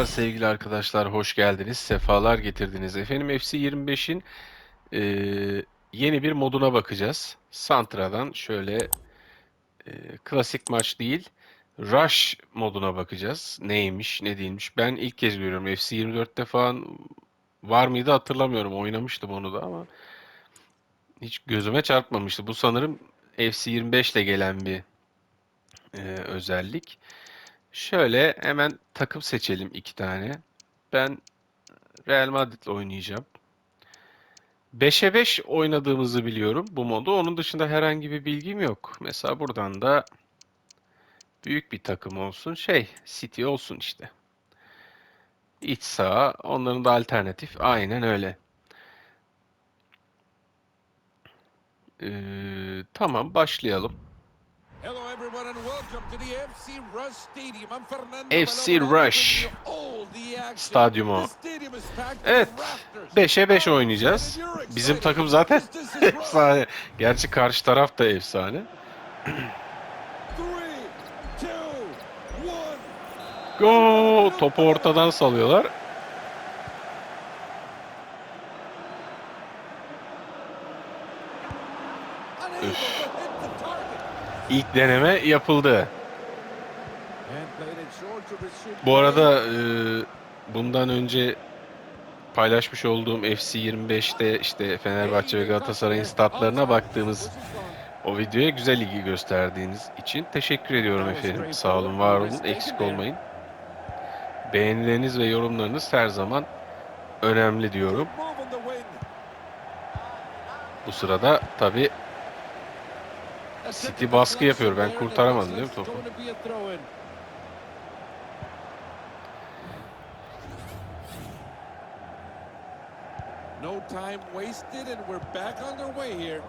Merhabalar sevgili arkadaşlar, hoş geldiniz, sefalar getirdiniz. Efendim FC 25'in eee, yeni bir moduna bakacağız. Santra'dan şöyle eee, klasik maç değil, Rush moduna bakacağız. Neymiş, ne değilmiş. Ben ilk kez görüyorum. FC 24'te falan var mıydı hatırlamıyorum. Oynamıştım onu da ama hiç gözüme çarpmamıştı. Bu sanırım FC 25 ile gelen bir eee, özellik. Şöyle hemen takım seçelim iki tane. Ben Real Madrid'le oynayacağım. 5'e 5 oynadığımızı biliyorum bu modu. Onun dışında herhangi bir bilgim yok. Mesela buradan da büyük bir takım olsun. Şey, City olsun işte. İç saha, onların da alternatif. Aynen öyle. Ee, tamam, başlayalım. FC Rush. Stadyumu. Evet, the rafters. 5'e 5 oynayacağız. Bizim takım zaten efsane. Gerçi karşı taraf da efsane. Go! Topu ortadan salıyorlar. Unable to hit the target. İlk deneme yapıldı. Bu arada e, bundan önce paylaşmış olduğum FC 25'te işte Fenerbahçe ve Galatasaray'ın statlarına baktığımız o videoya güzel ilgi gösterdiğiniz için teşekkür ediyorum efendim. Sağ olun, var olun, eksik olmayın. Beğenileriniz ve yorumlarınız her zaman önemli diyorum. Bu sırada tabi City baskı yapıyor. Ben kurtaramadım değil mi topu? No time wasted and we're back underway here.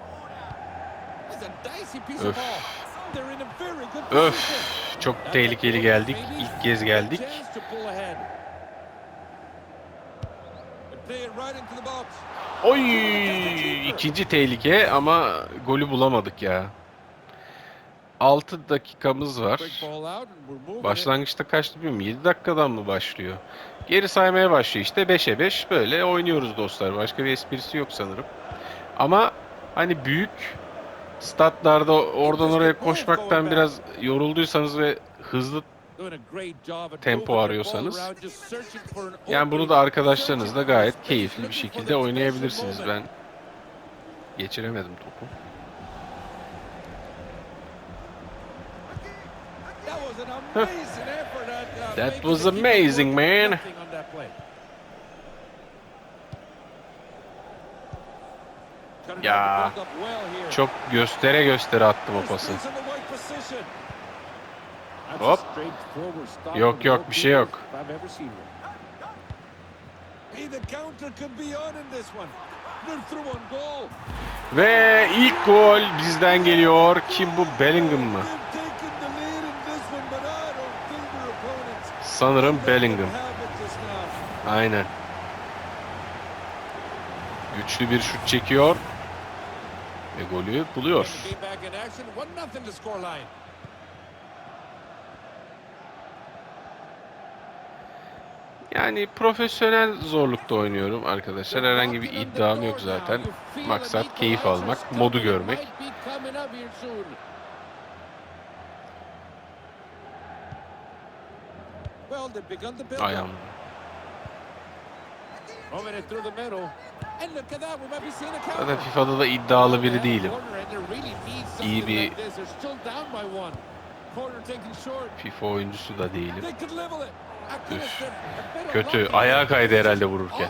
It's a dicey piece of Öf. ball. They're in a very good Öf, position. çok That's a tehlikeli geldik. İlk kez geldik. Oy! ikinci tehlike ama golü bulamadık ya. 6 dakikamız var. Başlangıçta kaçtı bilmiyorum. 7 dakikadan mı başlıyor? Geri saymaya başlıyor işte. 5'e 5 böyle oynuyoruz dostlar. Başka bir esprisi yok sanırım. Ama hani büyük statlarda oradan oraya koşmaktan biraz yorulduysanız ve hızlı tempo arıyorsanız, yani bunu da arkadaşlarınızla gayet keyifli bir şekilde oynayabilirsiniz. Ben geçiremedim topu. That was an amazing effort at, uh, That was amazing, man. Ya. Çok göstere göstere attım o pası. Hop. Yok, yok, bir şey yok. Ve ilk gol bizden geliyor. Kim bu? Bellingham mı? Sanırım Bellingham. Aynen. Güçlü bir şut çekiyor. Ve golü buluyor. Yani profesyonel zorlukta oynuyorum arkadaşlar. Herhangi bir iddiam yok zaten. Maksat keyif almak, modu görmek. Well, they've begun to build Ayağım. up. Moving it through the middle. Zaten FIFA'da da iddialı biri değilim. İyi bir. FIFA oyuncusu da değilim. I Üf. Kötü. Ayağa kaydı herhalde vururken.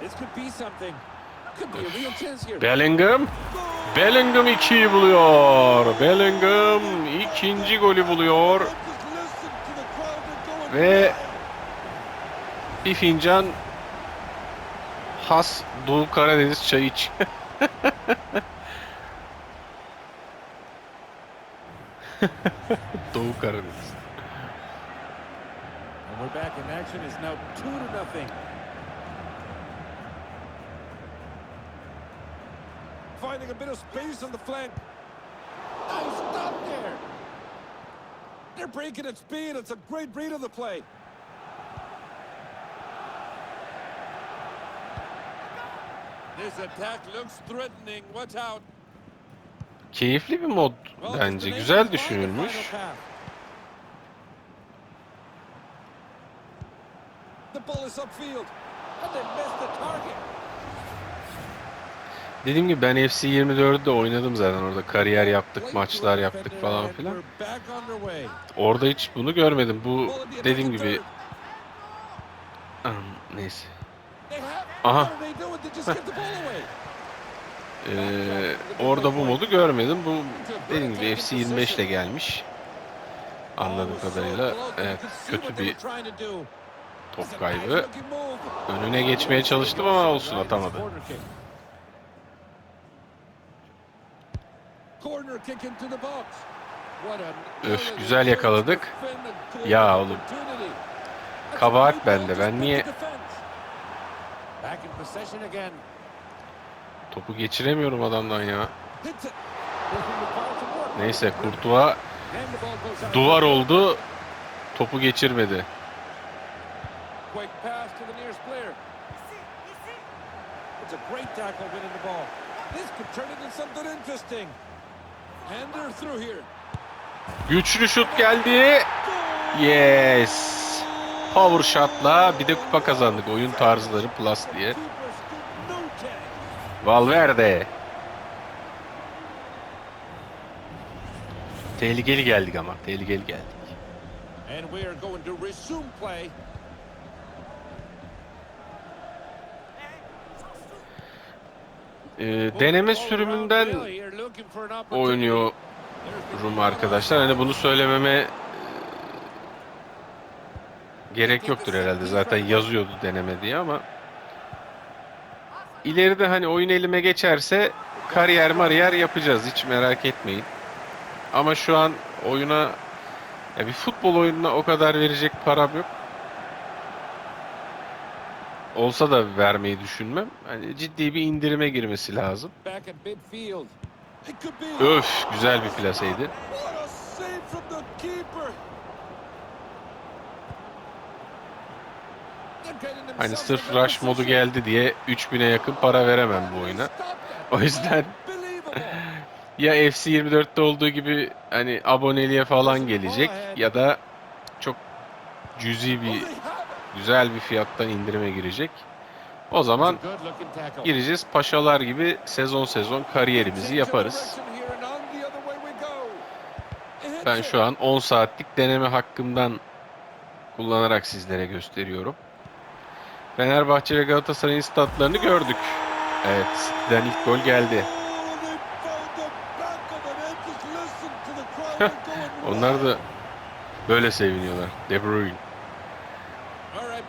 This could be something. Bellingham. Bellingham 2'yi buluyor. Bellingham ikinci golü buluyor. Ve bir fincan has Doğu Karadeniz çayı iç. Doğu Karadeniz. We're back in action. It's now two to nothing. Finding a bit of space on the flank. Oh, nice They're breaking at speed. It's a great read of the play. This attack looks threatening. Watch out. Keyifli bir mod bence. been able to Güzel the düşünülmüş. The ball is upfield. And they missed the target. Dediğim gibi ben FC 24'de oynadım zaten orada. Kariyer yaptık, maçlar yaptık falan filan. Orada hiç bunu görmedim. Bu dediğim gibi neyse. Aha. Ee, orada bu modu görmedim. Bu dediğim gibi FC 25 ile gelmiş. Anladığım kadarıyla evet, kötü bir top kaybı. Önüne geçmeye çalıştım ama olsun atamadı. Öf, güzel yakaladık. Ya oğlum. Kabahat bende. Ben niye-. Topu geçiremiyorum adamdan ya. Neyse Kurtuğa duvar oldu. Topu geçirmedi. It's a great tackle winning the ball. This could turn into something interesting. And they're through here. Güçlü şut geldi. Yes. Power shot'la bir de kupa kazandık. Oyun tarzları plus diye. Valverde. Tehlikeli geldik ama. Tehlikeli geldik. And we are going to resume play. Ee, deneme sürümünden oynuyorum arkadaşlar. Hani bunu söylememe e, gerek yoktur herhalde. Zaten yazıyordu deneme diye ama ileride hani oyun elime geçerse kariyer mariyer yapacağız. Hiç merak etmeyin. Ama şu an oyuna ya bir futbol oyununa o kadar verecek param yok. Olsa da vermeyi düşünmem. Hani ciddi bir indirime girmesi lazım. Öf güzel bir plaseydi. Hani sırf rush modu geldi diye 3000'e yakın para veremem bu oyuna. O yüzden ya FC24'te olduğu gibi hani aboneliğe falan gelecek ya da çok cüzi bir güzel bir fiyattan indirime girecek. O zaman gireceğiz paşalar gibi sezon sezon kariyerimizi yaparız. Ben şu an 10 saatlik deneme hakkımdan kullanarak sizlere gösteriyorum. Fenerbahçe ve Galatasaray'ın statlarını gördük. Evet, City'den ilk gol geldi. Onlar da böyle seviniyorlar. De Bruyne.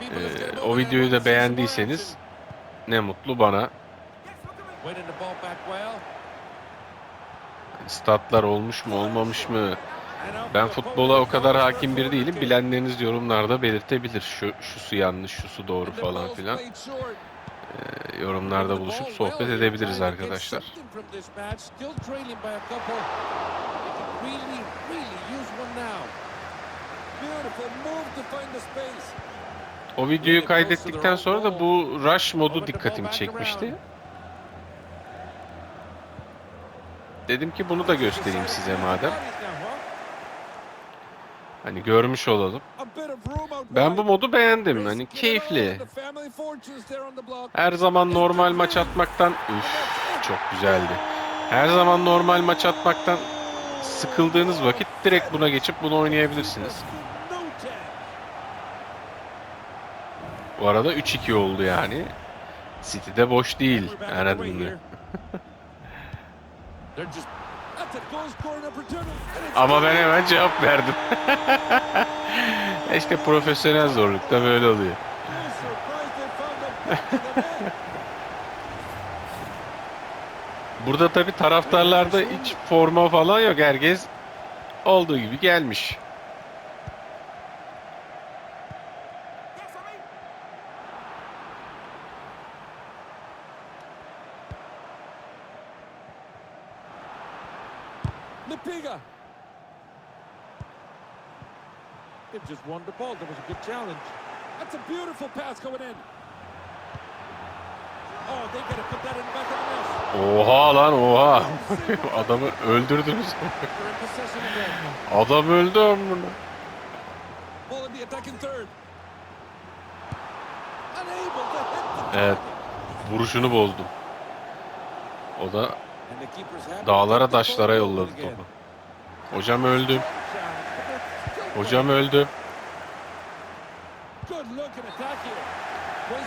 Ee, o videoyu da beğendiyseniz. Ne mutlu bana. Statlar olmuş mu olmamış mı? Ben futbola o kadar hakim corner değilim. Bilenleriniz yorumlarda belirtebilir. Şu şusu yanlış, şusu doğru falan filan. Ee, yorumlarda buluşup sohbet edebiliriz arkadaşlar. Beautiful move to find the space. O videoyu kaydettikten sonra da bu rush modu dikkatimi çekmişti. Dedim ki bunu da göstereyim size madem. Hani görmüş olalım. Ben bu modu beğendim. Hani keyifli. Her zaman normal maç atmaktan üf çok güzeldi. Her zaman normal maç atmaktan sıkıldığınız vakit direkt buna geçip bunu oynayabilirsiniz. Bu arada 3-2 oldu yani. City'de boş değil. Anladın? Ama ben hemen cevap verdim. işte profesyonel zorlukta böyle oluyor. Burada tabi taraftarlarda hiç forma falan yok. Herkes olduğu gibi gelmiş. The ball. There was a good challenge. That's a beautiful pass going in. Oh, they got to put that in the back of the net. Oha lan oha. Adamı öldürdünüz. Adam öldü amına. Evet. Vuruşunu bozdum. O da dağlara taşlara yolladı topu. Hocam still Hocam öldüm. Good looking attack here. Points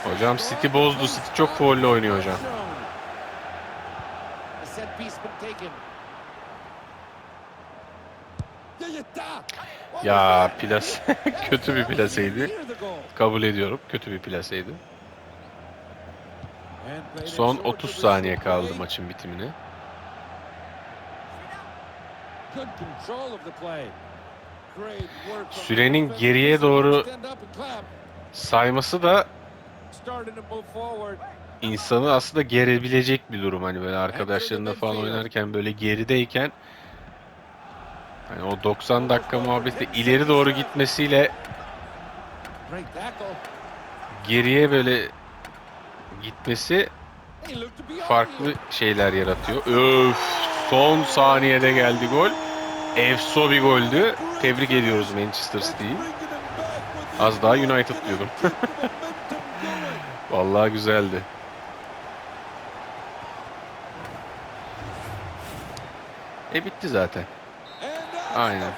Hocam City bozdu. City çok faulle oynuyor hocam. Ya plas kötü bir plaseydi. Kabul ediyorum. Kötü bir plaseydi. Son short 30 to saniye kaldı maçın bitimine. Sürenin geriye doğru Sayması da insanı aslında gerebilecek bir durum. Hani böyle arkadaşlarınla falan oynarken böyle gerideyken hani o 90 dakika muhabbette ileri doğru gitmesiyle geriye böyle gitmesi farklı şeyler yaratıyor. Öf! Son saniyede geldi gol. Efso bir goldü. Tebrik ediyoruz Manchester City'yi. Az daha United diyordum. Vallahi güzeldi. E bitti zaten. Aynen.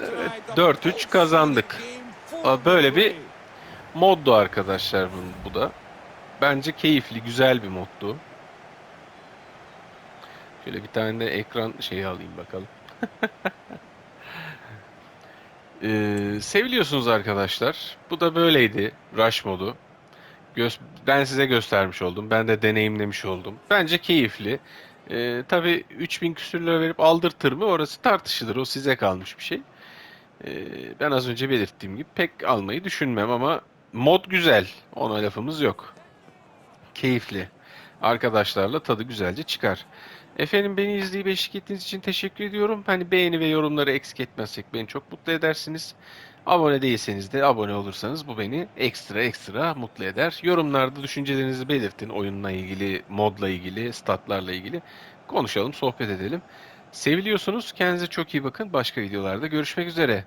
Evet, 4-3 kazandık. Böyle bir Moddu arkadaşlar bu da. Bence keyifli, güzel bir moddu. Şöyle bir tane de ekran şeyi alayım bakalım. Ee, seviliyorsunuz arkadaşlar. Bu da böyleydi. Rush modu. Göz, ben size göstermiş oldum. Ben de deneyimlemiş oldum. Bence keyifli. Ee, tabii 3000 küsür lira verip aldırtır mı? Orası tartışılır. O size kalmış bir şey. Ee, ben az önce belirttiğim gibi pek almayı düşünmem ama mod güzel. Ona lafımız yok. Keyifli. Arkadaşlarla tadı güzelce çıkar. Efendim beni izleyip eşlik ettiğiniz için teşekkür ediyorum. Hani beğeni ve yorumları eksik etmezsek beni çok mutlu edersiniz. Abone değilseniz de abone olursanız bu beni ekstra ekstra mutlu eder. Yorumlarda düşüncelerinizi belirtin oyunla ilgili, modla ilgili, statlarla ilgili. Konuşalım, sohbet edelim. Seviliyorsunuz. Kendinize çok iyi bakın. Başka videolarda görüşmek üzere.